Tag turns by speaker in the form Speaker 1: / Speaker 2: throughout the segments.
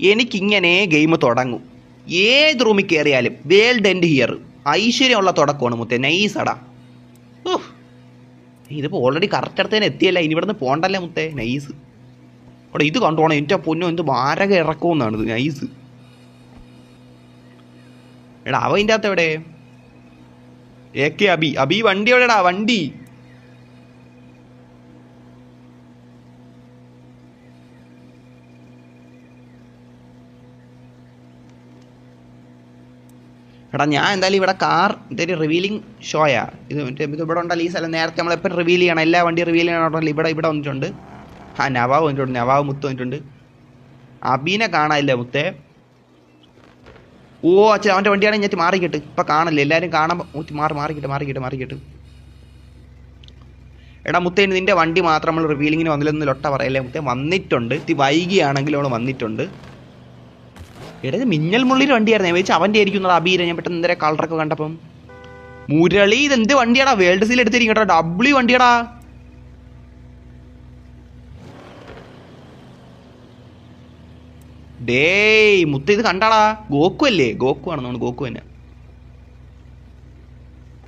Speaker 1: എനിക്കിങ്ങനെ ഗെയിം തുടങ്ങും. ഏത് റൂമിൽ കയറിയാലും വേൾഡ് എൻഡ് ഹിയർ ഐശ്വര്യമുള്ള തുടക്കമാണ് മുത്തേ. നൈസടാ ഇതിപ്പോൾ ഓൾറെഡി കറക്റ്റ് അടുത്ത് തന്നെ എത്തിയല്ല? ഇനി ഇവിടുന്ന് പോകണ്ടല്ലേ മുത്തേ? നൈസ് അവിടെ ഇത് കണ്ടോണം എന്റെ പൊന്നും എന്ത് മാരക ഇറക്കുമെന്നാണ് ഇത്. നൈസ് എടാ അവ ഇതിന്റെ അകത്ത് എവിടെ? എ കെ അബി അബി വണ്ടി എവിടെടാ വണ്ടി. എടാ ഞാൻ എന്തായാലും ഇവിടെ കാർ ഇതൊരു റിവീലിംഗ് ഷോയാ ഇത് മറ്റേ ഇത് ഇവിടെ ഉണ്ടല്ലോ ഈ സ്ഥലം നേരത്തെ നമ്മളെപ്പോഴും റിവീൽ ചെയ്യണം. എല്ലാ വണ്ടി റിവീൽ ചെയ്യണമെന്നുണ്ടല്ലോ ഇവിടെ ഇവിടെ വന്നിട്ടുണ്ട്. ആ നവാവ് വന്നിട്ടുണ്ട് നവാവ് മുത്ത് വന്നിട്ടുണ്ട്. അബീനെ കാണാനില്ല മുത്തേ? ഓ അച്ഛൻ അവന്റെ വണ്ടിയാണ് ഞാൻ മാറിക്കിട്ട്. ഇപ്പം കാണല്ലേ എല്ലാവരും കാണാൻ മുത്തി മാറി മാറിക്കിട്ട് മാറിക്കിട്ട് മാറിക്കിട്ട്. എടാ മുത്തേ നിന്റെ വണ്ടി മാത്രം നമ്മൾ റിവീലിങ്ങിന് വന്നില്ലെന്ന് ലൊട്ട പറയല്ലേ മുത്തേ? വന്നിട്ടുണ്ട്. ഇത്തി വൈകിയാണെങ്കിലും അവൾ വന്നിട്ടുണ്ട്. എടാ മിന്നൽ മുള്ളിൽ വണ്ടിയായിരുന്നു. ഞാൻ വെച്ചാൽ അവന്റെ ആയിരിക്കും അബീര ഞാൻ പെട്ടെന്ന് എന്തര കളറൊക്കെ കണ്ടപ്പം. മുരളി ഇത് എന്ത് വണ്ടിയാടാ? വേൾഡ് സീൽ എടുത്തിരിക്കും കേട്ടോ. ഡബ്ല്യു വണ്ടിയാടാ. ഡേയ് മുത്ത ഇത് കണ്ടാടാ. ഗോക്കു അല്ലേ? ഗോക്കു ആണ് നമ്മൾ ഗോക്കു തന്നെ.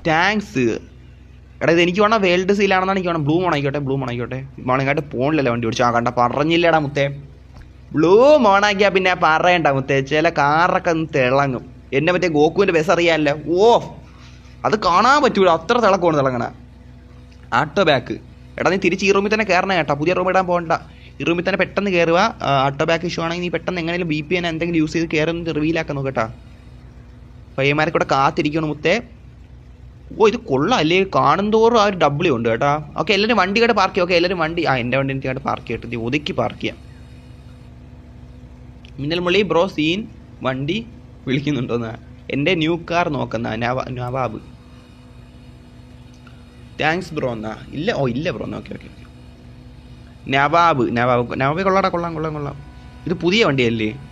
Speaker 1: താങ്ക്സ് എടാ ഇത് എനിക്ക് വേണം വേൾഡ് സീലാണെന്നാണ് എനിക്ക് വേണം? ബ്ലൂ മോണായിക്കോട്ടെ ബ്ലൂ മോണായിക്കോട്ടെ മണങ്ങാട്ട് പോണില്ലല്ലോ വണ്ടി ഓടിച്ചു ആ കണ്ട പറഞ്ഞില്ലടാ മുത്തേ. ബ്ലൂ മോണാക്കിയാ പിന്നെ പറയണ്ട മുത്തേ ചില കാറൊക്കെ ഒന്ന് തിളങ്ങും. എന്നെ മറ്റേ ഗോക്കുവിന്റെ ബസ് അറിയാമല്ലോ ഓ അത് കാണാൻ പറ്റൂല. അത്ര തിളക്കമാണ് തിളങ്ങണ. ആട്ടോ ബാക്ക് എടാ നീ തിരിച്ച് ഈ റൂമിൽ തന്നെ കയറണേ കേട്ടോ. പുതിയ റൂം ഇടാൻ പോകണ്ട. ഈ റൂമിൽ തന്നെ പെട്ടെന്ന് കയറുക ആട്ടോ ബാക്ക് ഇഷ്യൂ ആണെങ്കിൽ നീ പെട്ടെന്ന് എങ്ങനെയും ബി പി എൻ എന്തെങ്കിലും യൂസ് ചെയ്ത് കയറുന്ന റിവീലാക്കാൻ നോക്കട്ടാ പയ്യന്മാരെ കൂടെ കാത്തിരിക്കണം മുത്തേ. ഓ ഇത് കൊള്ളാം. അല്ലേ? കാണുന്തോറും ആ ഒരു ഡബ്ല്യൂ ഉണ്ട് കേട്ടോ. ഓക്കെ എല്ലാവരും വണ്ടി കേട്ട് പാർക്ക് ചെയ്യാം. ഓക്കെ എല്ലാവരും വണ്ടി ആ എന്റെ വണ്ടി എനിക്ക് പാർക്ക് ചെയ്തിട്ട് ഒതുക്കി പാർക്ക് ചെയ്യാം. മിന്നൽ മുള്ളി ബ്രോ സീൻ വണ്ടി വിളിക്കുന്നുണ്ടോന്ന്. എന്റെ ന്യൂ കാർ നോക്കുന്ന നവാബ്. താങ്ക്സ് ബ്രോ എന്നാ. ഇല്ല ഓ ഇല്ല bro okay okay okay. Nawab Nawab Nawab കൊള്ളാടാ കൊള്ളാം കൊള്ളാം കൊള്ളാം. ഇത് പുതിയ വണ്ടിയല്ലേ?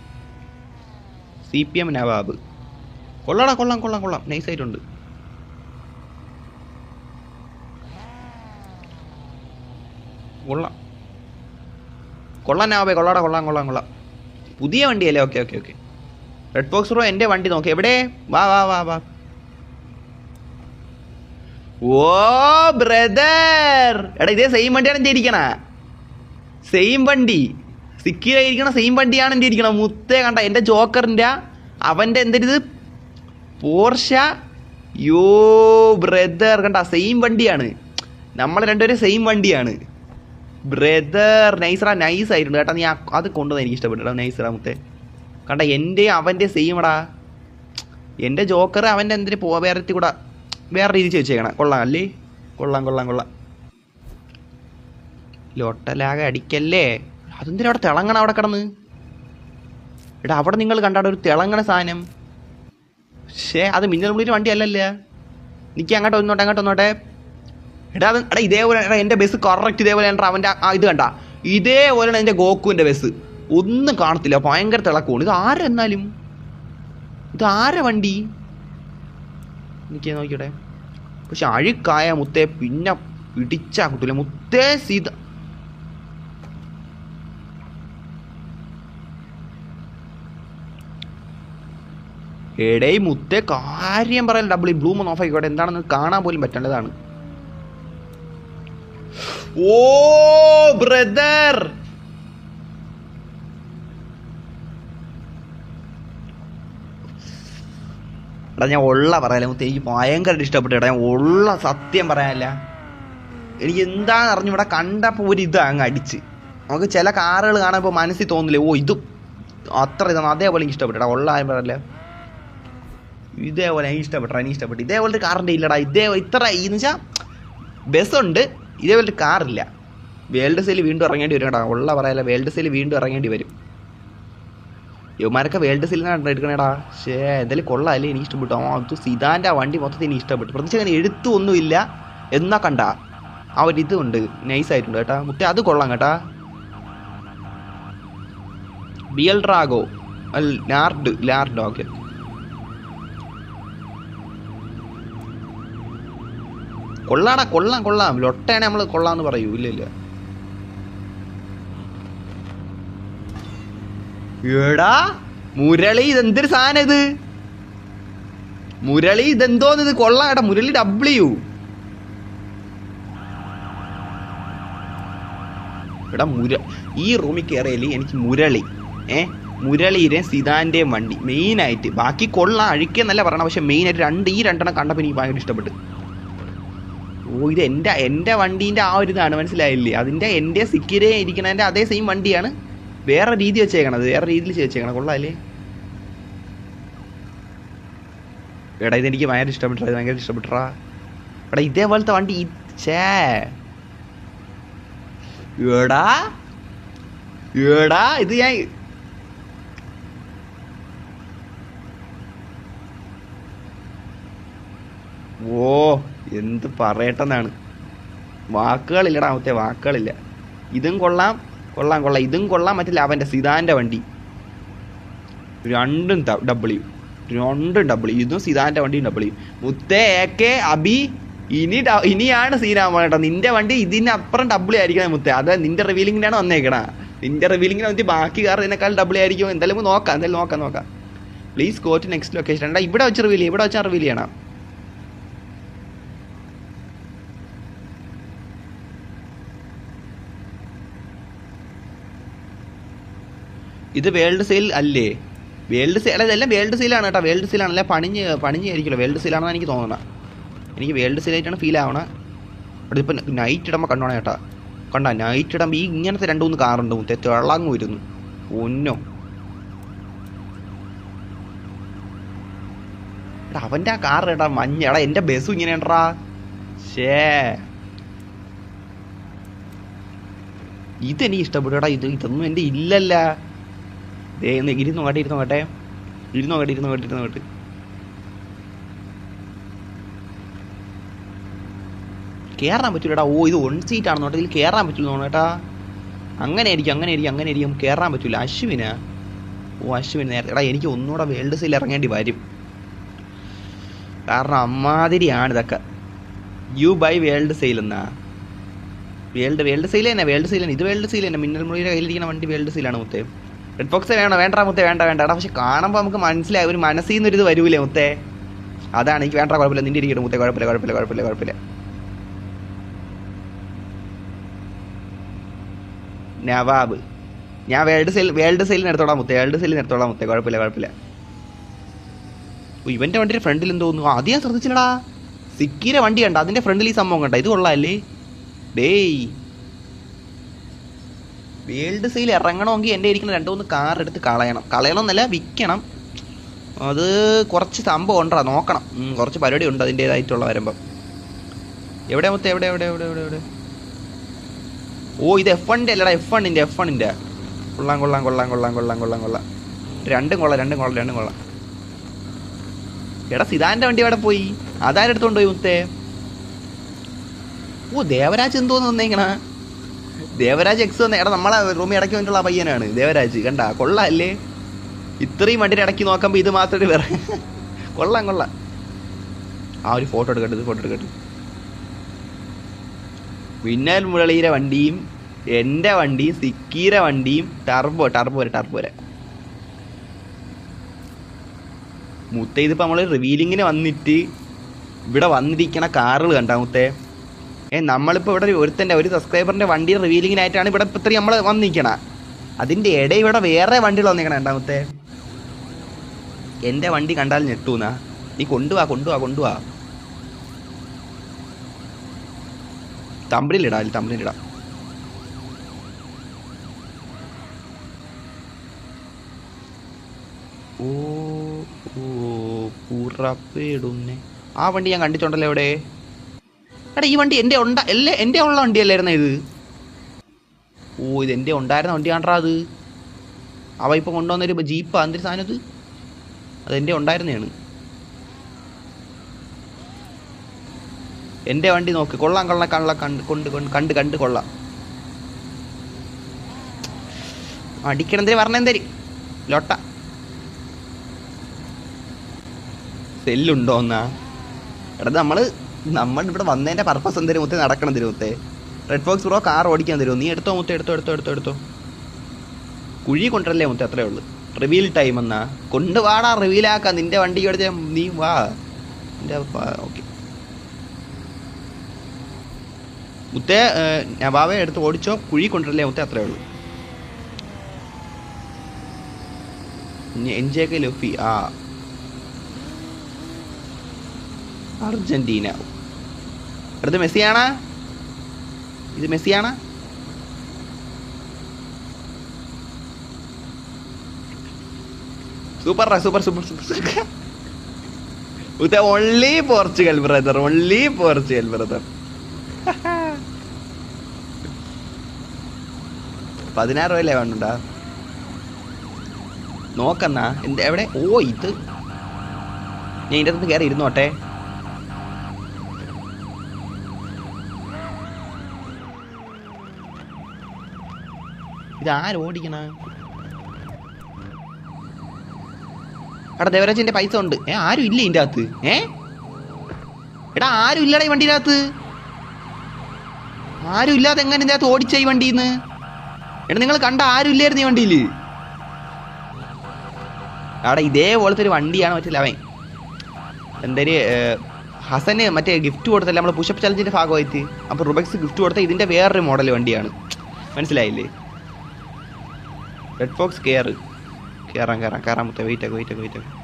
Speaker 1: C P M Nawab. കൊള്ളാടാ കൊള്ളാം കൊള്ളാം കൊള്ളാം. നൈസ് ആയിട്ടുണ്ട്. കൊള്ളാം. കൊള്ളാം നവാബേ കൊള്ളാടാ കൊള്ളാം കൊള്ളാം കൊള്ളാം. പുതിയ വണ്ടിയല്ലേ? Okay okay okay. Red box raw എന്റെ വണ്ടി നോക്കി. എവിടെ? വാ വാ വാ വാ. ഓ ബ്രദർ. എടാ ഇതേ സെയിം വണ്ടിയാണ് എന്റെ ഇരിക്കണ സെയിം വണ്ടി. സിക്കിലായിരിക്കണ സെയിം വണ്ടിയാണ് എന്റെ ഇരിക്കണ മുത്തേ കണ്ട എന്റെ ജോക്കറിന്റെ അവന്റെ എന്തൊരിത് പോർഷ. Yo brother. കണ്ട സെയിം വണ്ടിയാണ്. നമ്മൾ രണ്ടുപേരും സെയിം വണ്ടിയാണ്. ബ്രദർ നൈസറാ നൈസ് ആയിട്ടുണ്ട് കേട്ടോ. നീ അത് കൊണ്ടുവന്ന് എനിക്ക് ഇഷ്ടപ്പെട്ടു നൈസറാ മുത്തേ. കണ്ട എന്റെ അവന്റെ സെയിം എടാ എന്റെ ജോക്കർ അവന്റെ എന്തിന് പോ വേറെ കൂടെ വേറെ രീതി വെച്ചേക്കണം കൊള്ളാം അല്ലേ? കൊള്ളാം കൊള്ളാം കൊള്ളാം. ലൊട്ടലാകെ അടിക്കല്ലേ? അതെന്തിനാ അവിടെ തിളങ്ങണ അവിടെ കിടന്ന്? എടാ അവിടെ നിങ്ങൾ കണ്ടാടെ ഒരു തിളങ്ങണ സാധനം. പക്ഷേ അത് മിന്നൽ മുള്ളിന്റെ വണ്ടി അല്ലല്ലേ നിൽക്കി അങ്ങോട്ട് ഒന്നോട്ടെ അങ്ങോട്ട് ഒന്നോട്ടെ. എടാ അത് എടാ ഇതേപോലെ എടാ എന്റെ ബസ് കറക്റ്റ് ഇതേപോലെ എന്റെ അവന്റെ ഇത് കണ്ട. ഇതേപോലെയാണ് എന്റെ ഗോക്കുവിന്റെ ബസ് ഒന്നും കാണത്തില്ല ഭയങ്കര തിളക്കമാണ്. ഇത് ആരെന്നാലും ഇത് ആരെ വണ്ടി? എനിക്ക് നോക്കിയോടെ. പക്ഷെ അഴുക്കായ മുത്തേ പിന്നെ പിടിച്ചാ കിട്ടൂല മുത്തേ സീത. എടേ മുത്തേ കാര്യം പറയാൻ ഡബിൾ ബ്ലൂമൊന്നും ഓഫ് ആയിക്കോട്ടെ. എന്താണെന്ന് കാണാൻ പോലും പറ്റേണ്ടതാണ്. ഓ ബ്രദർ എടാ ഞാൻ ഉള്ള പറയാല്ല മുത്തേ എനിക്ക് ഭയങ്കരമായിട്ട് ഇഷ്ടപ്പെട്ടു ഞാൻ ഉള്ള സത്യം പറയാനല്ല. എനിക്ക് എന്താന്ന് അറിഞ്ഞു ഇവിടെ കണ്ടപ്പോൾ ഒരു ഇത് അങ്ങ് അടിച്ച്. നമുക്ക് ചില കാറുകൾ കാണുമ്പോൾ മനസ്സിൽ തോന്നില്ലേ ഓ ഇത് അത്ര ഇതാണ്. അതേപോലെ എനിക്ക് ഇഷ്ടപ്പെട്ടു. എടാ ഉള്ള ആരും പറയല്ലേ. ഇതേപോലെ എനിക്ക് ഇഷ്ടപ്പെട്ടു എനിക്ക് ഇഷ്ടപ്പെട്ടു. ഇതേപോലത്തെ കാറിന്റെ ഇല്ലടാ ഇതേ ഇത്ര എന്ന് വെച്ചാൽ ബസ്സുണ്ട്. ഇതേപോലത്തെ കാറില്ല. വേൾഡ് സെയിൽ വീണ്ടും ഇറങ്ങേണ്ടി വരും കേട്ടോ. ഉള്ള പറയാല്ല വേൾഡ് സെയിൽ വീണ്ടും ഇറങ്ങേണ്ടി വരും. യുവമാരൊക്കെ വേൾഡ് സെയിൽ നിന്നാണ് എടുക്കണേടാ ഷേ എന്തായാലും കൊള്ളാമല്ലേ എനിക്ക് ഇഷ്ടപ്പെട്ടു. ആ അത് സിതാന്റെ ആ വണ്ടി മൊത്തത്തിൽ എനിക്ക് ഇഷ്ടപ്പെട്ടു. പ്രത്യേകിച്ച് അങ്ങനെ എഴുത്തൊന്നുമില്ല. എന്നാ കണ്ട. ആ ഒരു ഉണ്ട്. നൈസായിട്ടുണ്ട് കേട്ടാ. മുട്ട അത് കൊള്ളാം കേട്ടാ. ബിയൽ ഡ്രാഗോ അൽ ലാർഡ് ലാർഡ് ഓക്കെ കൊള്ളാടാ കൊള്ളാം കൊള്ളാം. ലൊട്ടേനെ നമ്മൾ കൊള്ളാന്ന് പറയൂ. ഇല്ല ഇല്ല. എടാ മുരളി ഇതെന്തൊരു സാധനം ഇത്? മുരളി ഇതെന്തോന്ന് ഇത്? കൊള്ളാം മുരളി ഡബ്ല്യു എടാ മുര ഈ റൂമിൽ കയറിയാൽ എനിക്ക് മുരളി. ഏ? മുരളിയുടെ സിതാന്റെയും വണ്ടി. മെയിനായിട്ട്. ബാക്കി കൊള്ളാം അഴിക്കെന്നല്ല പറയണം പക്ഷെ മെയിനായിട്ട് രണ്ട് ഈ രണ്ടെണ്ണം കണ്ടപ്പോൾ എനിക്ക് ഭയങ്കര ഇഷ്ടപ്പെട്ടു. ഓ ഇത് എന്റെ എന്റെ വണ്ടീന്റെ ആ ഒരു ഇതാണ് മനസ്സിലായില്ലേ? അതിന്റെ എന്റെ സിക്കിരെ ഇരിക്കണതിന്റെ അതേ സെയിം വണ്ടിയാണ് വേറെ രീതി വെച്ചേക്കണത് വേറെ രീതിയിൽ വെച്ചേക്കണം കൊള്ളാല്ലേ? എടാ ഇതെനിക്ക് ഭയങ്കര ഇഷ്ടപ്പെട്ടാ ഇത് ഭയങ്കര ഇഷ്ടപ്പെട്ടാ. എടാ ഇതേപോലത്തെ വണ്ടി ഛേ. എടാ എടാ ഇത് ഞാൻ ഓ എന്ത് പറയട്ടെന്നാണ്. വാക്കുകളില്ലടാ മറ്റേ വാക്കുകളില്ല. ഇതും കൊള്ളാം കൊള്ളാം കൊള്ളാം. ഇതും കൊള്ളാം മറ്റേ അവന്റെ സിതാന്റെ വണ്ടി. രണ്ടും ഡബ്ല്യു രണ്ടും ഡബ്ല്യു ഇതും സിതാന്റെ വണ്ടിയും ഡബ്ല്യു മുത്തേ എ കെ അബി ഇനി ഇനിയാണ് സീനാവാൻ കേട്ടോ നിന്റെ വണ്ടി ഇതിനപ്പുറം ഡബ്ല്യു ആയിരിക്കണം മുത്തേ. അത് നിന്റെ റിവീലിങ്ങിനാണ് വന്നേക്കണ. നിന്റെ റിവീലിങ്ങിന് വന്നിട്ട് ബാക്കി കാർ ഇതിനേക്കാൾ ഡബ്ല്യു ആയിരിക്കും. എന്തായാലും നോക്കാം എന്തായാലും നോക്കാം നോക്കാം. പ്ലീസ് ടു നെക്സ്റ്റ് ലൊക്കേഷൻ ഇവിടെ വെച്ച് റിവീൽ ഇവിടെ വെച്ചാൽ റിവീൽ ചെയ്യണം. ഇത് വേൾഡ് സെയിൽ അല്ലേ? വേൾഡ് സെയിൽ അല്ല ഇതെല്ലാം വേൾഡ് സെയിലാണ് കേട്ടോ. വേൾഡ് സെയിലാണല്ലേ പണിഞ്ഞ് പണിഞ്ഞായിരിക്കുമല്ലോ വേൾഡ് സെയിലാണെന്ന് എനിക്ക് തോന്നണം എനിക്ക് വേൾഡ് സെയിലായിട്ടാണ് ഫീൽ ആവണേ. അവിടെ ഇപ്പം നൈറ്റ് ഇടുമ്പോൾ കണ്ടോണേ ചേട്ടാ കണ്ട? നൈറ്റ് ഇടുമ്പോൾ ഈ ഇങ്ങനത്തെ രണ്ട് മൂന്ന് കാറുണ്ട് മുത്തേ തിളങ്ങ് വരുന്നു ഒന്നോ. എടാ അവന്റെ ആ കാർ എടാ മഞ്ഞ. എടാ എന്റെ ബസ്സും ഇങ്ങനെയാണ്ടാ. ഷേ ഇതെനിക്ക് ഇഷ്ടപ്പെട്ടു. എടാ ഇത് ഇതൊന്നും എന്റെ ഇല്ലല്ല. ദേ ഒന്ന് ഇരുന്ന് നോക്കട്ടെ ഇരുന്ന് നോക്കട്ടെ ഇരുന്ന് നോക്കട്ടെ ഇരുന്ന് നോക്കട്ടെ ഇരുന്ന് നോക്കട്ടെ കയറാൻ ഓ ഇത് വൺ സീറ്റ് ആണെന്ന് ഇതിൽ കയറാൻ പറ്റൂല തോന്നേട്ടാ അങ്ങനെ ആയിരിക്കും അങ്ങനെ ആയിരിക്കും അങ്ങനെ ആയിരിക്കും കയറാൻ പറ്റൂല. അശ്വിന് ഓ അശ്വിൻ നേരത്തെ എനിക്ക് ഒന്നുകൂടെ വേൾഡ് സീൽ ഇറങ്ങേണ്ടി വരും. കാരണം അമ്മാതിരിയാണ് ഇതൊക്കെ. യു ബൈ വേൾഡ് സെയിൽ എന്നാ. വേൾഡ് വേൾഡ് സെയിൽ തന്നെ വേൾഡ് സെയിൽ തന്നെ. ഇത് വേൾഡ് സെയിൽ തന്നെ. മിന്നൽ മുറിയുടെ കയ്യിലിരിക്കുന്ന വണ്ടി വേൾഡ് സെയിലാണ് മുത്തേ. റെഡ് ബോക്സ് വേണോ? വേണ്ട മുത്തേ വേണ്ട വേണ്ട. പക്ഷെ കാണുമ്പോൾ നമുക്ക് മനസ്സിലായി ഒരു മനസ്സിൽ നിന്നൊരു ഇത് വരൂലേ മുത്തേ? അതാണ് എനിക്ക് വേണ്ട കുഴപ്പമില്ല. നിന്റെ ഇരിക്കട്ടെ മുത്തേ കുഴപ്പമില്ല കുഴപ്പമില്ല കുഴപ്പമില്ല കുഴപ്പമില്ല. നവാബ്. ഞാൻ വേൾഡ് സെയിൽ വേൾഡ് സെയിലിന് എടുത്തോളാം മുത്തേ വേൾഡ് സെയിലിന് എടുത്തോളാം മുത്തേ. കുഴപ്പമില്ല കുഴപ്പമില്ല. ഇവന്റെ വണ്ടിയുടെ ഫ്രണ്ടിൽ എന്തോ തോന്നുന്നു ഞാൻ ശ്രദ്ധിച്ചില്ലടാ. സിക്കിയുടെ വണ്ടി കണ്ട? അതിന്റെ ഫ്രണ്ടിൽ ഈ സംഭവം കണ്ട? ഇത് കൊള്ളാല്ലേ? ഡേയ്. വേൾഡ് സെയിൽ ഇറങ്ങണമെങ്കിൽ എന്റെ ഇരിക്കുന്ന രണ്ട് മൂന്ന് കാർ എടുത്ത് കളയണം. കളയണം എന്നല്ല വിൽക്കണം. അത് കുറച്ച് സംഭവം ഉണ്ടാ? നോക്കണം. കുറച്ച് പരിപാടി ഉണ്ട് അതിന്റേതായിട്ടുള്ള വരുമ്പം. എവിടെ മൊത്തം? എവിടെ എവിടെ എവിടെ എവിടെ എവിടെ? ഓ ഇത് എഫ് വണ്ണിന്റെ അല്ലടാ എഫ് വണ്ണിന്റെ എഫ് വണ്ണിന്റെ കൊള്ളാം കൊള്ളാം കൊള്ളാം കൊള്ളാം കൊള്ളാം കൊള്ളാം കൊള്ളാം. രണ്ടും കൊള്ളാം രണ്ടും കൊള്ളാം രണ്ടും കൊള്ളാം. എടാ സിതാന്റെ വണ്ടി എവിടെ പോയി? അതാരെടുത്തോണ്ട് പോയി മുത്തേ? ഓ ദേവരാജ് എന്തോന്ന് വന്നേക്കണ ദേവരാജ് എക്സ് വന്ന എടാ നമ്മളെ റൂമിൽ ഇടയ്ക്ക് വന്നിട്ടുള്ള പയ്യനാണ് ദേവരാജ് കണ്ട? കൊള്ളാല്ലേ? ഇത്രയും വണ്ടിയുടെ ഇടയ്ക്ക് നോക്കുമ്പോൾ ഇത് മാത്രമേ വേറെ കൊള്ളാം കൊള്ളാം. ആ ഒരു ഫോട്ടോ എടുക്കട്ടെ ഫോട്ടോ എടുക്കട്ടെ. വിന്നൽ മുരളിയുടെ വണ്ടിയും എന്റെ വണ്ടിയും സിക്കീരെ വണ്ടിയും ടർബോ ടർബോ ടർബോ മുത്ത ഇതിപ്പോൾ നമ്മൾ റിവീലിങ്ങിന് വന്നിട്ട് ഇവിടെ വന്നിരിക്കണ കാറുകൾ കണ്ടാ മുത്തേ? ഏ നമ്മളിപ്പോൾ ഇവിടെ ഒരു ഒരുത്തന്റെ ഒരു സബ്സ്ക്രൈബറിന്റെ വണ്ടി റിവീലിങ്ങിനായിട്ടാണ് ഇവിടെ ഇത്രയും നമ്മൾ വന്നിരിക്കണ. അതിന്റെ ഇടയിൽ ഇവിടെ വേറെ വണ്ടികൾ വന്നിരിക്കണ രണ്ടാമത്തെ. മുത്തേ എന്റെ വണ്ടി കണ്ടാൽ ഞെട്ടൂന്നാ. നീ കൊണ്ടുവാ കൊണ്ടുവാ കൊണ്ടുവാ. തമ്പിലിടാം അതിൽ തമ്പിലിടാം ഓ ഓ പുറപ്പെടുന്നേ. ആ വണ്ടി ഞാൻ കണ്ടിട്ടുണ്ടല്ലോ എവിടെ? എടാ ഈ വണ്ടി എന്റെ ഉണ്ട അല്ലേ എന്റെ ഉള്ള വണ്ടിയല്ലായിരുന്നേ ഇത്? ഓ ഇത് എന്റെ ഉണ്ടായിരുന്ന വണ്ടിയാണ്ടാ അത്. അവ ഇപ്പം കൊണ്ടുവന്നൊരു ജീപ്പ് എന്തൊരു സാധനം ഇത്? അത് എന്റെ ഉണ്ടായിരുന്നതാണ് എന്റെ വണ്ടി നോക്ക് കൊള്ളാം കൊള്ളാം കൊള്ളാം കണ്ട് കൊണ്ട് കൊണ്ട് കണ്ട് കണ്ട് കൊള്ളാം. അടിക്കണെന്തേ പറഞ്ഞെന്തേരി ലോട്ട. സെല്ലുണ്ടോ എന്നാ? എടാ നമ്മൾ നമ്മൾ ഇവിടെ വന്നതിന്റെ പർപ്പസ് എന്തേലും മുത്തേ നടക്കണം തരും മുത്തേ? റെഡ് ഫോക്സ് ബ്രോ കാർ ഓടിക്കാൻ തരുമോ? നീ എടുത്തോ മുത്തേ എടുത്തോ എടുത്തോ എടുത്തോ എടുത്തോ. കുഴി കൊണ്ടല്ലേ മുത്തേ അത്രേ ഉള്ളൂ. റിവീൽ ടൈം എന്നാ. കൊണ്ടുവാടാ റിവീലാക്കാം നിന്റെ വണ്ടി എടുത്ത് നീ വാ. എന്റെ ഓക്കെ മുത്തേ നവാവെ എടുത്ത് ഓടിച്ചോ. കുഴി കൊണ്ടല്ലേ മുത്തേ അത്രേ ഉള്ളൂ. എൻജേക്കെ ലൊഫി ആ. അർജന്റീന. അടുത്ത് മെസ്സിയാണാ? ഇത് മെസ്സിയാണാ? സൂപ്പർ സൂപ്പർ സൂപ്പർ സൂപ്പർ ഉത്ത only Portugal brother only Portugal brother പതിനാറ് രൂപയല്ലേ വേണ്ടുണ്ടാ നോക്കന്നാ എന്ത് എവിടെ? ഓ ഇത്. ഞാൻ ഇതിന്റെ അകത്ത് കയറി ഇരുന്നോട്ടെ. ഇത് ആരോടിക്കണ എടാ ദേവരാജിന്റെ പൈസ ഉണ്ട്. ഏ ആരും ഇല്ല ഇതിന്റെ അകത്ത്? ഏ? എടാ ആരും ഇല്ലടാ ഈ വണ്ടിയുടെ അകത്ത്. ആരും ഇല്ലാതെ എങ്ങനെ ഇതിന്റെ അകത്ത് ഓടിച്ച ഈ വണ്ടിന്ന്? എടാ നിങ്ങൾ കണ്ട ആരും ഇല്ലായിരുന്നു ഈ വണ്ടിയിൽ അവിടെ ഇതേപോലത്തെ ഒരു വണ്ടിയാണ് മറ്റേ അവൻ. എന്തൊരു ഹസന് മറ്റേ ഗിഫ്റ്റ് കൊടുത്തല്ലേ നമ്മൾ പുഷപ്പ് ചലഞ്ചിന്റെ ഭാഗമായിട്ട്. അപ്പോൾ റുബക്സ് ഗിഫ്റ്റ് കൊടുത്ത ഇതിന്റെ വേറൊരു മോഡൽ വണ്ടിയാണ്. മനസ്സിലായില്ലേ? റെഡ് ഫോക്സ് കെയർ കയറാൻ കയറാൻ കയറാൻ മുത്തേ വെയിറ്റ് ആക്കും വെയിറ്റ് ആക്കും വെയിറ്റ് ആക്കും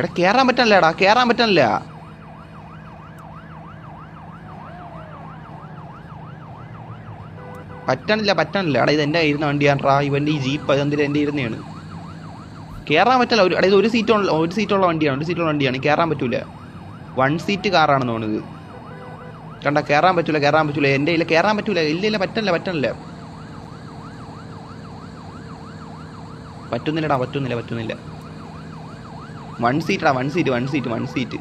Speaker 1: എടാ കയറാൻ പറ്റണല്ലേടാ കയറാൻ പറ്റണില്ല പറ്റണില്ല പറ്റണില്ല എടാ ഇത് എന്റെ ഇരുന്ന വണ്ടിയാണ്ട്രാ ഇവന്റെ ഈ ജീപ്പ് അതെന്തിന് എന്റെ ഇരുന്നതാണ് കയറാൻ പറ്റില്ല ഒരു ഇത് ഒരു സീറ്റ് ഒരു സീറ്റുള്ള വണ്ടിയാണ് ഒരു സീറ്റുള്ള വണ്ടിയാണ്. കയറാൻ പറ്റൂല. വൺ സീറ്റ് കാറാണെന്ന് തോന്നുന്നത് കണ്ട കയറാൻ പറ്റൂല കയറാൻ പറ്റൂല. എന്റെ ഇല്ല കയറാൻ പറ്റൂല. ഇല്ല ഇല്ല പറ്റണില്ല പറ്റണില്ല പറ്റുന്നില്ലടാ പറ്റുന്നില്ല പറ്റുന്നില്ല. One സീറ്റടാ one seat one seat one seat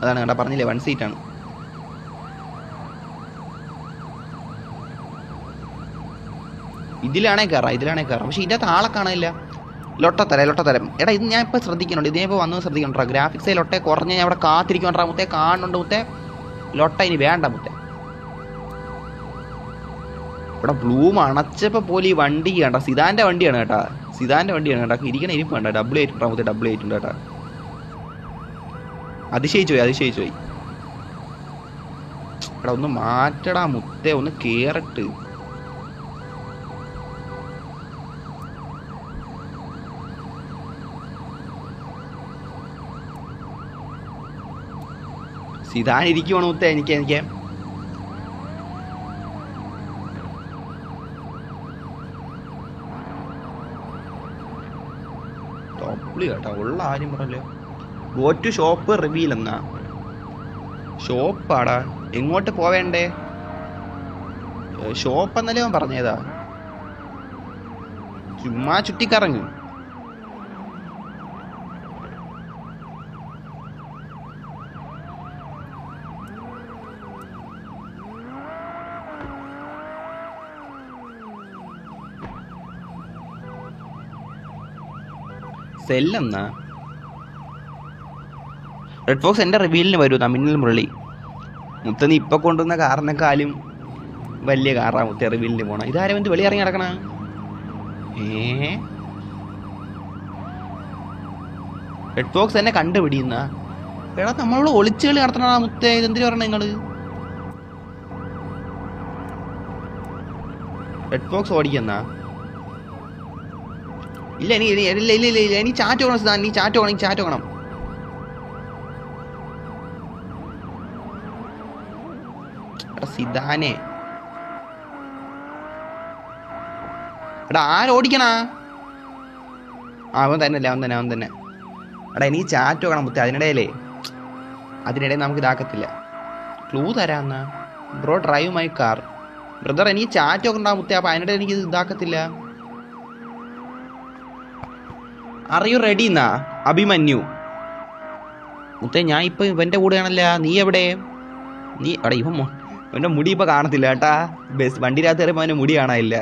Speaker 1: അതാണ് കേട്ടാ പറഞ്ഞില്ലേ വൺ സീറ്റാണ് ഇതിലാണേ കയറാം ഇതിലാണേ കയറാം പക്ഷെ ഇതിനകത്ത് ആളെ കാണാനില്ല. ലൊട്ടത്തരം ലൊട്ടത്തരം എടാ ഇത് ഞാൻ ഇപ്പോൾ ശ്രദ്ധിക്കുന്നുണ്ട്. ഇതിനെ ഇപ്പോൾ വന്ന് ശ്രദ്ധിക്കണ്ടാ ഗ്രാഫിക്സേ ലൊട്ടെ കുറഞ്ഞ് ഞാൻ അവിടെ കാത്തിരിക്കണ്ടാ മുത്തേ? കാണുന്നുണ്ട് മുത്തേ? ലൊട്ട ഇനി വേണ്ട മുത്തേ. ഇവിടെ ബ്ലൂ അണച്ചപ്പോൾ പോലും ഈ വണ്ടി കണ്ട സിതാന്റെ വണ്ടിയാണ് കേട്ടാ. സിതാന്റെ വണ്ടിയാണ് കേട്ടോ. ഇരിക്കണ ഇരിപ്പ് വേണ്ട ഡബിൾ എയ്റ്റ് ഉണ്ടാ ഡബിൾ എയ്റ്റ് ഉണ്ട് കേട്ടാ. അതിശയിച്ചു പോയി അതിശയിച്ചു പോയി. എടാ ഒന്ന് മാറ്റടാ മുത്തേ ഒന്ന് കേറട്ട്. സിതാൻ ഇരിക്കുവാണ് മുത്തേ? എനിക്ക് എനിക്ക്. ടോപ്പിളി കേട്ടോ ഉള്ള ആരും പറയല്ലേ. ഗോ ടു ഷോപ്പ് റിവീൽ എന്നാ ഷോപ്പാടാ. എങ്ങോട്ട് പോവേണ്ടേ? ഷോപ്പ് എന്നല്ലേ പറഞ്ഞതാ? ചുമ്മാ ചുറ്റിക്കറങ്ങ്. സെല്ലെന്നാ? റെഡ് ഫോക്സ് എന്റെ റിവീലിന് വരൂ തമിഴിൽ മുരളി. മുത്തനി ഇപ്പം കൊണ്ടുവന്ന കാറിനെക്കാളും വലിയ കാറാണ് മുത്ത റിവീലിന് പോകണം ഇതാരും എന്ത് വെളി ഇറങ്ങി നടക്കണ? ഏ? റെഡ് ഫോക്സ് എന്നെ കണ്ടുപിടിയുന്ന? എടാ നമ്മളോട് ഒളിച്ചു കളി നടത്തണ മുത്തേ. ഇതെന്തിനു പറഞ്ഞ നിങ്ങൾ? റെഡ് ഫോക്സ് ഓടിക്കുന്ന? ഇല്ല ഇനി ഇല്ല ഇല്ല ഇല്ല ഇനി ചാറ്റ് പോകണം സുധാൻ നീ ചാറ്റ് പോകണം ചാറ്റ് പോകണം സിദ്ധാനെ എടാ ആരോടിക്കണാ അവൻ തന്നെ അല്ലേ അവൻ തന്നെ അവൻ തന്നെ. എടാ ഇനി ചാറ്റ് പോകണം മുത്തേ അതിനിടയിലേ. അതിനിടയിൽ നമുക്ക് ഇതാക്കത്തില്ല clue തരാന്നാ. Bro drive my car brother എനിക്ക് ചാറ്റ് ഒക്കെ മുത്തേ അപ്പൊ അതിനിടെ എനിക്ക് ഇത് ഇതാക്കത്തില്ല. ആർ യു റെഡി എന്നാ അഭിമന്യു മുത്തേ ഞാൻ ഇപ്പൊ ഇവന്റെ കൂടെയാണല്ല. നീ എവിടെ? നീ അവിടെ ഇവൻ മൊ- ഇവന്റെ മുടി ഇപ്പൊ കാണത്തില്ല കേട്ടാ. ബസ് വണ്ടിയിനകത്ത് കയറുമ്പോ അവന്റെ മുടി കാണാനില്ല.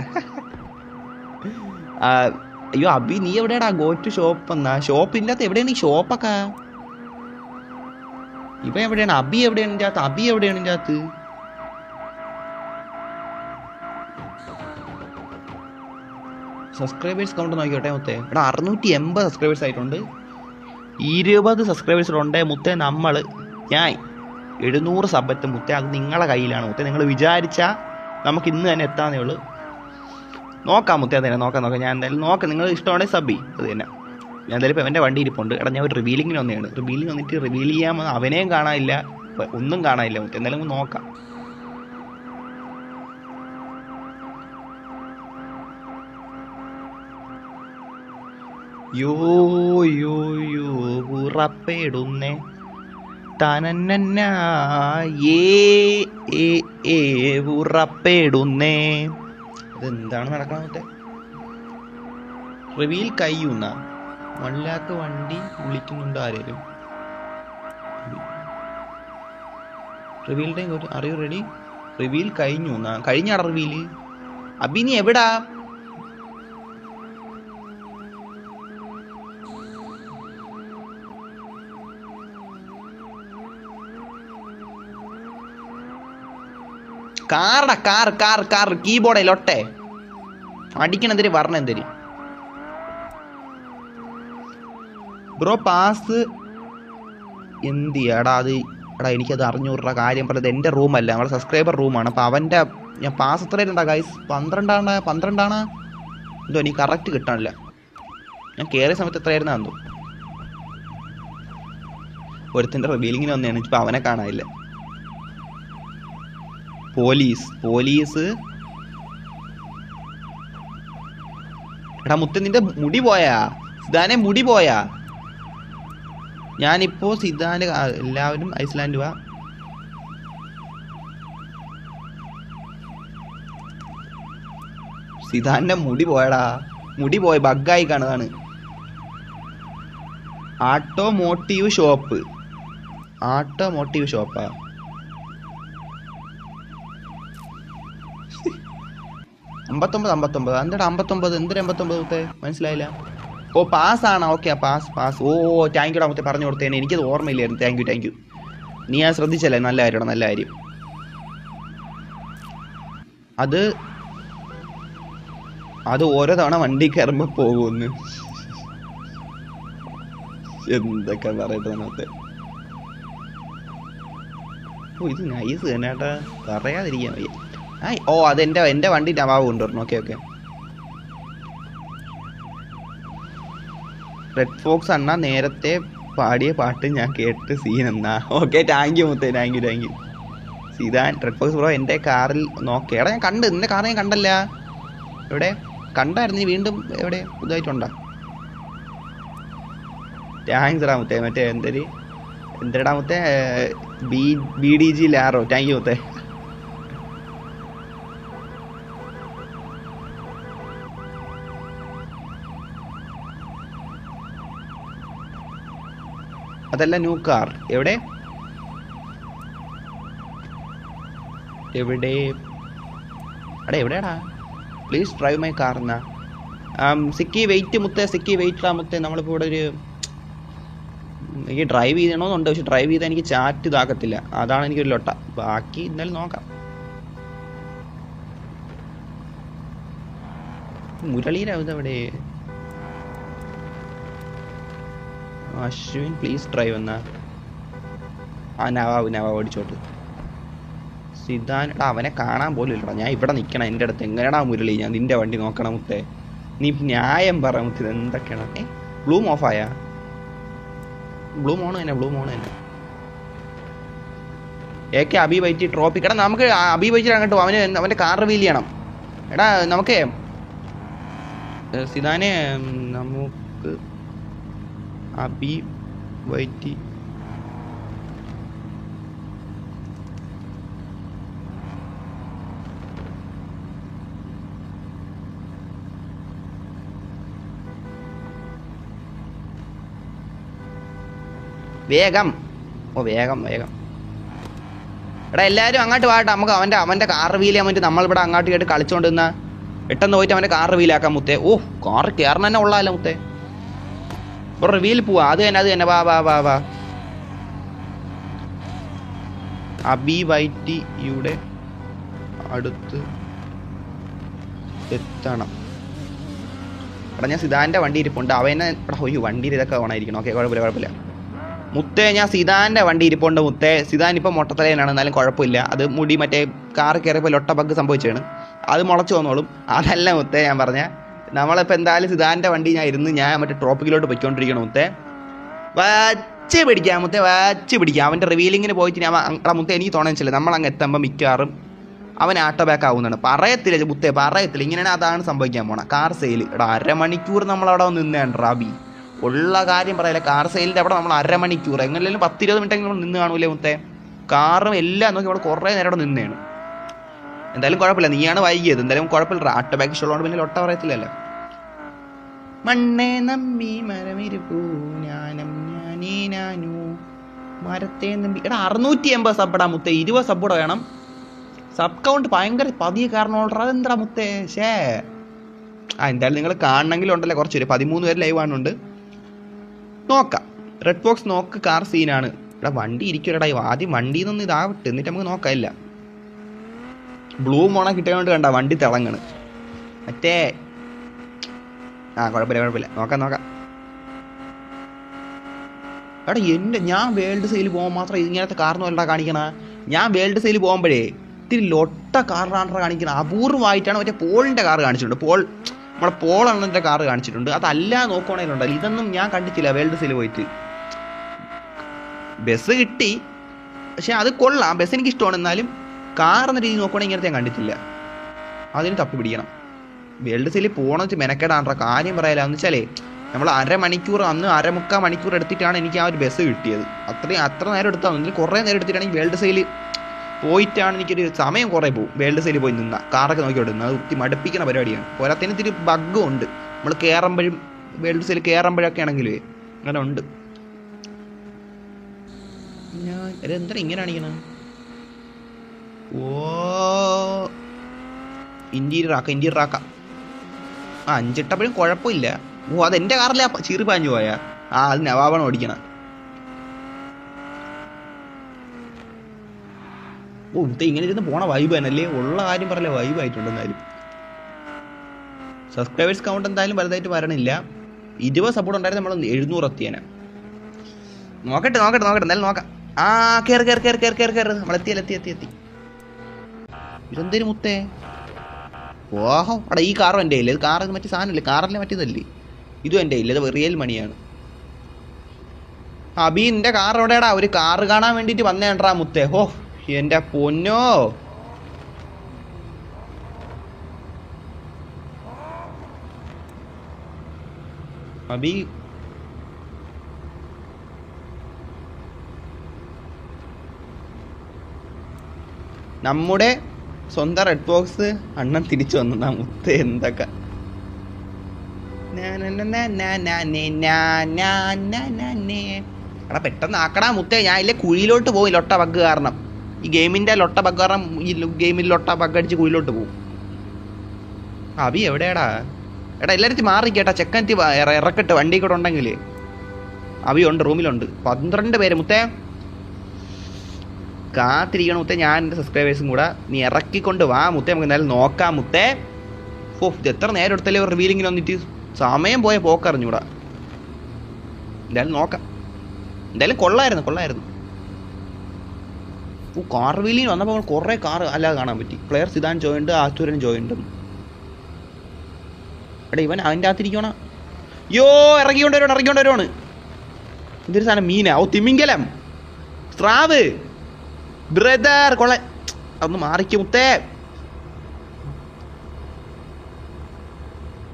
Speaker 1: അയ്യോ അഭി നീ എവിടെയാടാ? ഗോ ടു ഷോപ്പ് എന്നാ. ഷോപ്പിന്റെ അകത്ത് എവിടെയാണ് ഈ ഷോപ്പൊക്കെ ഇവ എവിടെയാണ്? അബി എവിടെയാണ് അകത്ത്? അബി എവിടെയാണ് ഇതിന്റെ അകത്ത്? സബ്സ്ക്രൈബേഴ്സ് കൗണ്ട് നോക്കിയോട്ടെ മുത്തേ. ഇവിടെ അറുന്നൂറ്റി എൺപത് സബ്സ്ക്രൈബേഴ്സ് ആയിട്ടുണ്ട്. ഇരുപത് സബ്സ്ക്രൈബേഴ്സ് ഉണ്ട് മുത്തേ നമ്മൾ. ഞാൻ എഴുന്നൂറ് സബത്ത് മുത്തേ അത് നിങ്ങളെ കയ്യിലാണ് മുത്തേ. നിങ്ങൾ വിചാരിച്ചാൽ നമുക്ക് ഇന്ന് തന്നെ എത്താന്നേ ഉള്ളൂ. നോക്കാം മുത്തേ തന്നെ നോക്കാം നോക്കാം. ഞാൻ എന്തായാലും നോക്കാം. നിങ്ങൾ ഇഷ്ടമാണെങ്കിൽ സബ് ചെയ്യും അത് തന്നെ. ഞാൻ എന്തായാലും ഇപ്പോൾ എന്റെ വണ്ടി ഇരിപ്പുണ്ട്. എടാ ഞാൻ ഒരു റിവീലിങ്ങിന് വന്നതാണ്. റിവീലിംഗ് വന്നിട്ട് റിവീൽ ചെയ്യാമെന്ന് അവനെയും കാണാനില്ല. ഒന്നും കാണാനില്ല മുത്തേ. എന്തായാലും നോക്കാം. യോ യോ യോ തനന്ന ഏ ഇതെന്താണ് നടക്കണത്തെ റിവീൽ കയ്യുന്ന വല്ലാത്ത വണ്ടി വിളിക്കുന്നുണ്ട് ആരേലും റിവീൽ ടൈം അറിയൂ റെഡി റിവീൽ കഴിഞ്ഞു എന്നാ കഴിഞ്ഞാടാ അബി നീ എവിടാ കാറടാ കാർ കാർ കാർ കീബോർഡേ ലൊട്ടെ അടിക്കണെന്തിരി എന്തിരി ബ്രോ പാസ് എന്തിയാടാ അത്? എടാ എനിക്കത് രൂപ കാര്യം. പറഞ്ഞത് എന്റെ റൂമല്ല നമ്മുടെ സബ്സ്ക്രൈബർ റൂമാണ് അപ്പോൾ അവന്റെ ഞാൻ പാസ് എത്രയായിട്ടുണ്ടാ ഗൈസ് പന്ത്രണ്ടാണ് പന്ത്രണ്ടാണ്? എന്തോ എനിക്ക് കറക്റ്റ് കിട്ടാനില്ല. ഞാൻ കയറിയ സമയത്ത് എത്രയായിരുന്നു എന്തോ ഒരുത്തിന്റെ റിവീലിങ്ങിന് വന്നതാണ് ഇപ്പം അവനെ കാണാനില്ല. Police police. എടാ മുത്ത നിന്റെ മുടി പോയാ? സിദാനെ മുടി പോയാ? ഞാനിപ്പോ സിദാന് എല്ലാവരും ഐസ്ലാൻഡ് വാ. സിദാന്റെ മുടി പോയടാ. മുടി പോയ ബഗ്ഗായി കാണുകയാണ്. ഓട്ടോമോട്ടീവ് ഷോപ്പ് ഓട്ടോമോട്ടീവ് ഷോപ്പാ അമ്പത്തൊമ്പത് അമ്പത്തൊമ്പത്. എന്താണ് അമ്പത്തൊമ്പത്? എന്തൊരു അമ്പത്തൊമ്പത് മുത്തേ മനസ്സിലായില്ല. ഓ പാസ് ആണോ ഓക്കെ പാസ് പാസ്. ഓ താങ്ക് യുടാ മുത്തേ പറഞ്ഞു കൊടുത്തേനെ എനിക്കത് ഓർമ്മയില്ലായിരുന്നു. താങ്ക് യു താങ്ക് യു നീ ആ ശ്രദ്ധിച്ചല്ലേ? നല്ല കാര്യമാണ് നല്ല കാര്യം. അത് അത് ഓരോ തവണ വണ്ടി കയറുമ്പോ പോകുമെന്ന്. എന്തൊക്കെ പറയട്ടെ ഓ ഇത് നൈസ് തന്നെ ഏട്ടാ പറയാതിരിക്കാൻ വയ്യ. ഓ അത് എന്റെ എന്റെ വണ്ടി നവാവ് കൊണ്ടുവരണം ഓക്കെ ഓക്കെ. റെഡ് ഫോക്സ് അണ്ണ നേരത്തെ പാടിയ പാട്ട് ഞാൻ കേട്ട് സീൻ എന്നാ. ഓക്കെ താങ്ക് യു മുത്തേ താങ്ക് യു താങ്ക് യു സീതാൻ റെഡ് ഫോക്സ് ബ്രോ എന്റെ കാറിൽ നോക്കി. എടാ ഞാൻ കണ്ട് നിന്റെ കാർ ഞാൻ കണ്ടല്ല. എവിടെ? കണ്ടായിരുന്നു വീണ്ടും എവിടെ? പുതുതായിട്ടുണ്ടോ? താങ്ക്സ് എടാ മുത്തേ മറ്റേ എന്തൊരു? എന്തെടാ മുത്തേ? ബി ബി ഡി ജി ലാറോ. താങ്ക് യു മുത്തേ. അതല്ല ന്യൂ കാർ. എവിടെ? എവിടെ? അടെ എവിടെയാടാ? പ്ലീസ് ഡ്രൈവ് മൈ കാർ എന്നാ. സിക്കി വെയിറ്റ് മുത്തേ സിക്കി വെയിറ്റ് മുത്തേ. നമ്മളിപ്പോൾ ഇവിടെ ഒരു എനിക്ക് ഡ്രൈവ് ചെയ്യണമെന്നുണ്ട് പക്ഷെ ഡ്രൈവ് ചെയ്താൽ എനിക്ക് ചാറ്റ് ഇതാക്കത്തില്ല അതാണ് എനിക്കൊരു ലൊട്ട. ബാക്കി ഇന്നലെ നോക്കാം. മുരളീരാവുന്നത് എവിടെ അശ്വിൻ പ്ലീസ് ഡ്രൈവ് എന്നാ ആ നവാവ് നവാവ് ഓടിച്ചോട്ട്. സിദ്ധാൻ അവനെ കാണാൻ പോലും ഇല്ലടാ. ഞാൻ ഇവിടെ നിൽക്കണം എന്റെ അടുത്ത്. എങ്ങനെയാടാ മുരളി? ഞാൻ നിന്റെ വണ്ടി നോക്കണം മുത്തേ. നീ ന്യായം പറ മുത്ത് ഇത് എന്തൊക്കെയാണ്? ഏ ബ്ലൂം ഓഫായാ ബ്ലൂം ഓൺ തന്നെ ബ്ലൂം ഓൺ തന്നെ. ഏക്കെ അബി വൈറ്റി ട്രോപ്പിക് എടാ നമുക്ക് അബി വൈറ്റി അങ്ങോട്ട്. അവന് അവന്റെ കാർ റിവീൽ ചെയ്യണം. എടാ നമുക്കേ സിദാനെ നമുക്ക് അബി വൈറ്റി വേഗം. ഓ വേഗം വേഗം. എടാ എല്ലാവരും അങ്ങോട്ട് വാട്ടെ നമുക്ക് അവന്റെ അവന്റെ കാർ ചെയ്യാൻ വേണ്ടി നമ്മളിവിടെ അങ്ങോട്ട് കേട്ട് കളിച്ചുകൊണ്ടിരുന്ന പെട്ടെന്ന് പോയിട്ട് അവന്റെ കാർ വീലാക്കാൻ മുത്തേ. ഓ കാർ കയറണം തന്നെ ഉള്ളാലോ മുത്തേ. ഇപ്പോൾ റിവീൽ പോവാ. അത് തന്നെ അത് തന്നെ. വാ വാ വാ വാ. അബി വൈറ്റിയുടെ അടുത്ത് എത്തണം. എടാ ഞാൻ സിദാന്റെ വണ്ടി ഇരിപ്പുണ്ട്. അവനെ എടാ ഒയ്യോ വണ്ടിയിൽ ഇതൊക്കെ ഓണായിരിക്കണം. ഓക്കെ കുഴപ്പമില്ല കുഴപ്പമില്ല. മുത്തേ ഞാൻ സിദാന്റെ വണ്ടി ഇരിപ്പുണ്ട് മുത്തേ. സിദാൻ ഇപ്പം മൊട്ടത്തലയിലാണ്. എന്നാലും കുഴപ്പമില്ല. അത് മുടി മറ്റേ കാറ് കയറിയപ്പോൾ ലൊട്ട ബഗ് സംഭവിച്ചാണ് അത് മുളച്ചു വന്നോളും. അതല്ല മുത്തേ ഞാൻ പറഞ്ഞ. നമ്മളിപ്പോൾ എന്തായാലും സിദാന്റെ വണ്ടി ഞാൻ ഇരുന്ന് ഞാൻ മറ്റേ ട്രോപ്പിക്കിലോട്ട് പൊയ്ക്കൊണ്ടിരിക്കണം മുത്തേ. വച്ച് പിടിക്കാം മുത്തേ വച്ച് പിടിക്കാം. അവന്റെ റിവീലിങ്ങിന് പോയിട്ട് ഞാൻ മുത്തേ എനിക്ക് തോന്നുന്നു നമ്മൾ അങ്ങ് എത്തുമ്പോൾ മിക്കവാറും അവൻ ആട്ടോ ബാക്ക് ആവുന്നതാണ്. പറയത്തില്ല മുത്തേ പറയത്തില്ല. ഇങ്ങനെയാണ് അതാണ് സംഭവിക്കാൻ പോണ. കാർ സെയിൽ എടാ അരമണിക്കൂർ നമ്മളവിടെ വന്ന് നിന്നേണ്ട റാബി. ഉള്ള കാര്യം പറയില്ല കാർ സെയിലിന്റെ അവിടെ നമ്മൾ അരമണിക്കൂർ. എങ്ങനെയും പത്ത് ഇരുപത് മിനിറ്റ് നമ്മൾ നിന്ന് കാണൂലേ മുത്തേ? കാറും എല്ലാം നോക്കി നമ്മൾ കുറേ നേരം അവിടെ നിന്നേണ്. എന്തായാലും കുഴപ്പമില്ല. നീയാണ് വൈകിയത്. എന്തായാലും കുഴപ്പമില്ല. ആട്ടോ ബാക്ക് ഇഷ്ടമുള്ളതുകൊണ്ട് പിന്നെ ഒട്ട പറയത്തില്ലല്ലോ. മണ്ണേ നമ്പി മരമിരുപ്പൂ ഞാനം ഞാനേ ഞാനു. മരത്തെ നമ്പി. എടാ അറുന്നൂറ്റി എൺപത് സബ്ബടാ മുത്തേ. ഇരുപത് സബ്ബട വേണം. സബ് കൗണ്ട് ഭയങ്കര പതിയെ കാരണം ഓൾറെഡി അതെന്താ മുത്തേ? ഷേ ആ എന്തായാലും നിങ്ങൾ കാണണമെങ്കിലും ഉണ്ടല്ലേ കുറച്ച് ഒരു പതിമൂന്ന് പേര് ലൈവ് ആണുണ്ട്. നോക്കാം. റെഡ് ബോക്സ് നോക്ക് കാർ സീനാണ് ഇവിടെ വണ്ടി ഇരിക്കുവരടാ ആദ്യം വണ്ടിയിൽ നിന്ന് ഇതാവട്ടെ എന്നിട്ട് നമുക്ക് നോക്കാം ബ്ലൂ മോണ കിട്ടിയതുകൊണ്ട് കണ്ട വണ്ടി തിളങ്ങണ്. മറ്റേ ആ കുഴപ്പമില്ല കുഴപ്പമില്ല. നോക്കാം നോക്കാം. എടാ എന്റെ ഞാൻ വേൾഡ് സെയിൽ പോകാൻ മാത്രം ഇങ്ങനത്തെ കാറിന് വല്ല കാണിക്കണ. ഞാൻ വേൾഡ് സെയിൽ പോകുമ്പോഴേ ഇത്തിരി ലൊട്ട കാറിനാണ് കാണിക്കുന്നത് അപൂർവമായിട്ടാണ് മറ്റേ പോളിന്റെ കാർ കാണിച്ചിട്ടുണ്ട്. പോൾ നമ്മുടെ പോൾ അണ്ണന്റെ കാർ കാണിച്ചിട്ടുണ്ട്. അതല്ല നോക്കുവാണെങ്കിലുണ്ടല്ലോ. ഇതൊന്നും ഞാൻ കണ്ടിട്ടില്ല വേൾഡ് സെയിൽ പോയിട്ട്. ബസ് കിട്ടി. പക്ഷെ അത് കൊള്ളാം. ബസ് എനിക്ക് ഇഷ്ടമാണ് എന്നാലും കാർ എന്ന രീതി നോക്കുവാണെങ്കിൽ ഇങ്ങനത്തെ ഞാൻ കണ്ടിട്ടില്ല. അതിന് തപ്പി പിടിക്കണം. വേൾഡ് സെയിലിൽ പോകണം വെച്ച് മെനക്കേടാണ് കാര്യം പറയാല എന്ന് വെച്ചാലേ നമ്മൾ അരമണിക്കൂർ അന്ന് അരമുക്കാൽ മണിക്കൂർ എടുത്തിട്ടാണ് എനിക്ക് ആ ഒരു ബസ് കിട്ടിയത്. അത്രയും അത്ര നേരം എടുത്താൽ ഒന്നിൽ കുറേ നേരം എടുത്തിട്ടാണ് ഈ വേൾഡ് സെയിൽ പോയിട്ടാണ് എനിക്കൊരു സമയം കുറേ പോകും വേൾഡ് സെയിൽ പോയി നിന്ന. കാറൊക്കെ നോക്കി വിടുന്നത് അത് ഒത്തിരി മടുപ്പിക്കുന്ന പരിപാടിയാണ്. പോരാത്തതിന് ഇത്തിരി ബഗ്ഗും ഉണ്ട്. നമ്മൾ കയറുമ്പോഴും വേൾഡ് സെയിൽ കയറുമ്പോഴൊക്കെ ആണെങ്കിൽ അങ്ങനെ ഉണ്ട്. ഞാൻ എന്താ ഇങ്ങനെ ഓ ഇന്റീരിയർ ആക്കാം ഇന്റീരിയർ ആക്കാം. ആ അഞ്ചിട്ടപ്പോഴും കുഴപ്പമില്ല. ഓ അത് എന്റെ കാറിലെ ചീറി പാഞ്ഞു പോയാ. ആ അത് നവാബാണ് ഓടിക്കണ. ഓ ഇത് ഇങ്ങനെ ഇരുന്ന് പോണ വൈബ് തന്നെയല്ലേ? ഉള്ള കാര്യം പറയല്ലേ വൈബ് ആയിട്ടുണ്ട് എന്തായാലും. സബ്സ്ക്രൈബേഴ്സ് കൗണ്ട് എന്തായാലും വലുതായിട്ട് വരണില്ല. ഇരുപത് സപ്പോർട്ട് ഉണ്ടായിരുന്നു നമ്മൾ എഴുന്നൂറ് എത്തിയേനെ. നോക്കട്ടെ നോക്കട്ടെ നോക്കട്ടെ എന്തായാലും നോക്കാം. ആ കയറി കയറി കയറി കയറി കയറി കയറി നമ്മൾ എത്തി എത്തി എത്തി എത്തി. ഇതെന്തേലും മുത്തേ? ഓഹോ അവിടെ ഈ കാറും എന്റെ ഇല്ല ഇത് കാർ മറ്റേ സാധനമല്ലേ കാറല്ലേ മറ്റേതല്ലേ? ഇതും എന്റെ ഇല്ല ഇത് റിയൽ മണിയാണ് അബി എന്റെ കാർ എവിടെയാടാ? ഒരു കാറ് കാണാൻ വേണ്ടിയിട്ട് വന്നേണ്ടാ മുത്തേ. ഹോ എന്റെ പൊന്നോ. അബി. നമ്മുടെ സ്വന്തം റെഡ് ബോക്സ് അണ്ണൻ തിരിച്ചു വന്നു വന്നതാ മുത്ത് എന്തൊക്കെ എടാ പെട്ടെന്ന് ആക്കടാ മുത്തേ ഞാൻ ഇല്ലേ കുഴിയിലോട്ട് പോകും ലൊട്ട ബഗ് കാരണം ഈ ഗെയിമിന്റെ ലൊട്ട ബഗ് കാരണം ഈ ഗെയിമിൽ ലൊട്ട ബഗ് അടിച്ച് കുഴിയിലോട്ട് പോകും അബി എവിടെയാടാ എടാ എല്ലാരും മാറി കേട്ടാ ചെക്കനത്തി ഇറക്കട്ട് വണ്ടി കൂടെ ഉണ്ടെങ്കിൽ അബി ഉണ്ട് റൂമിലുണ്ട് പന്ത്രണ്ട് പേര് മുത്തേ കാത്തിരിക്കണം മുത്തേ. ഞാൻ എന്റെ സബ്സ്ക്രൈബേഴ്സും കൂടെ നീ ഇറക്കിക്കൊണ്ട് വാ മുത്തേ. നമുക്ക് എന്തായാലും നോക്കാം മുത്തേ. ഓ ഇത് എത്ര നേരം എടുത്തല്ലേ റിവീലിങ്ങിന് വന്നിട്ട്? സമയം പോയ പോക്കറിഞ്ഞൂടാ എന്തായാലും നോക്കാം. എന്തായാലും കൊള്ളായിരുന്നു കൊള്ളായിരുന്നു. ഓ കാർ റിവീലിങ്ങിന് വന്നപ്പോൾ കുറേ കാർ അല്ലാതെ കാണാൻ പറ്റി. പ്ലെയർ സിതാൻ ജോയിൻഡ് ആസ്റ്റൂരൻ ജോയിൻഡ് എടാ ഇവൻ അതിന്റെ അകത്തിരിക്കണ യോ ഇറങ്ങിക്കൊണ്ട് വരുവാണ് ഇറങ്ങിക്കൊണ്ട് വരുവാണ് ഇതൊരു സാധനം മീനാ. ഓ തിമിങ്കലം സ്രാവ്. ബ്രദർ കൊള്ള. ഒന്ന് മാറിക്ക് മുത്തേ.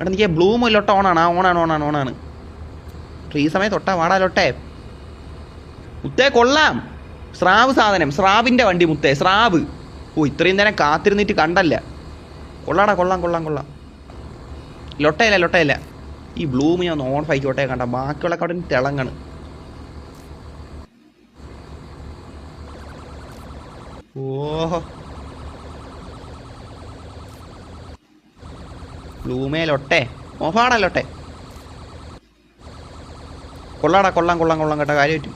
Speaker 1: എടാ എനിക്ക് ബ്ലൂം ലൊട്ട ഓണാണ് ആ ഓണാണ് ഓണാണ് ഓണാണ് ഈ സമയത്ത് തൊട്ടാ വാടാലോട്ടെ മുത്തേ കൊള്ളാം. സ്രാവ് സാധനം. സ്രാവിന്റെ വണ്ടി മുത്തേ സ്രാവ്. ഓ ഇത്രയും നേരം കാത്തിരുന്നിട്ട് കണ്ടല്ല. കൊള്ളാടാ കൊള്ളാം കൊള്ളാം കൊള്ളാം. ലൊട്ടയില്ല ലൊട്ടയില്ല ഈ ബ്ലൂം ഞാൻ ഓൺ ഫൈക്കോട്ടെ കണ്ട. ബാക്കിയുള്ള അവിടെ തിളങ്ങണ്. ഓ ബ്ലൂമേലൊട്ടെ മൊഫാണല്ലോട്ടെ കൊള്ളാടാ കൊള്ളാം കൊള്ളാം കൊള്ളാം കേട്ടോ കാര്യമായിട്ട്.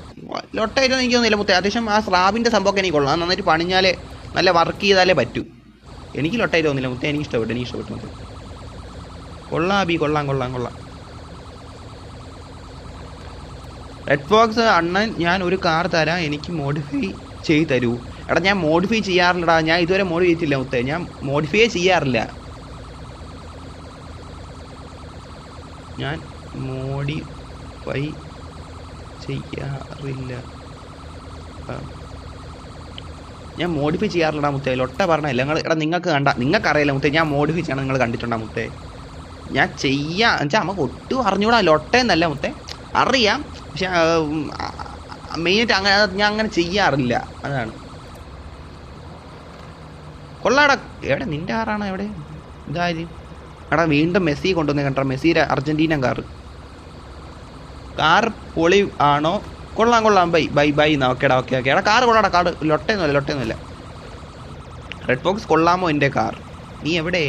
Speaker 1: ലൊട്ടായിട്ട് എനിക്ക് തോന്നില്ല മുത്തേ. അത്യാവശ്യം ആ സ്രാബിന്റെ സംഭവമൊക്കെ എനിക്ക് കൊള്ളാം. നന്നായിട്ട് പണിഞ്ഞാലേ നല്ല വർക്ക് ചെയ്താലേ പറ്റൂ. എനിക്ക് ലൊട്ടായിട്ട് തോന്നില്ല മുത്തേ. എനിക്ക് ഇഷ്ടപ്പെട്ടു എനിക്ക് ഇഷ്ടപ്പെട്ടു മുത്തേ. കൊള്ളാം ബി കൊള്ളാം കൊള്ളാം കൊള്ളാം. റെഡ് ബോക്സ് അണ്ണൻ ഞാൻ ഒരു കാർ തരാം. എനിക്ക് മോഡിഫൈ ചെയ്ത് തരൂ. എടാ ഞാൻ മോഡിഫൈ ചെയ്യാറില്ലടാ. ഞാൻ ഇതുവരെ മോഡിഫൈ ചെയ്തില്ല മുത്തേ. ഞാൻ മോഡിഫൈ ചെയ്യാറില്ല. ഞാൻ മോഡിഫൈ ചെയ്യാറില്ല. ഞാൻ മോഡിഫൈ ചെയ്യാറില്ലടാ മുത്തേ. ലൊട്ട പറഞ്ഞല്ല നിങ്ങൾ എടാ നിങ്ങൾക്ക് കണ്ട നിങ്ങൾക്ക് അറിയില്ല മുത്തേ. ഞാൻ മോഡിഫൈ ചെയ്യണം നിങ്ങൾ കണ്ടിട്ടുണ്ടാ മുത്തേ? ഞാൻ ചെയ്യാ എന്നുവെച്ചാൽ നമുക്ക് ഒട്ടും അറിഞ്ഞൂടാ ലൊട്ടേന്നല്ല മുത്തേ. അറിയാം. പക്ഷെ മെയിനായിട്ട് അങ്ങനെ ഞാൻ അങ്ങനെ ചെയ്യാറില്ല. അതാണ്. കൊള്ളാടാ. എവിടെ? നിന്റെ കാറാണ് എവിടെ? ഇതാര് എടാ വീണ്ടും മെസ്സി കൊണ്ടുവന്ന് കണ്ട? മെസ്സിയുടെ അർജന്റീന കാർ. കാർ പൊളി ആണോ? കൊള്ളാം കൊള്ളാം. Bye bye bye. എന്നാ ഓക്കേടാ ഓക്കെ ഓക്കെ. എടാ കാർ കൊള്ളാടാ കാർ. ലൊട്ടയൊന്നുമല്ല ലൊട്ടയൊന്നുമില്ല. റെഡ് ബോക്സ് കൊള്ളാമോ എന്റെ കാർ? നീ എവിടെ?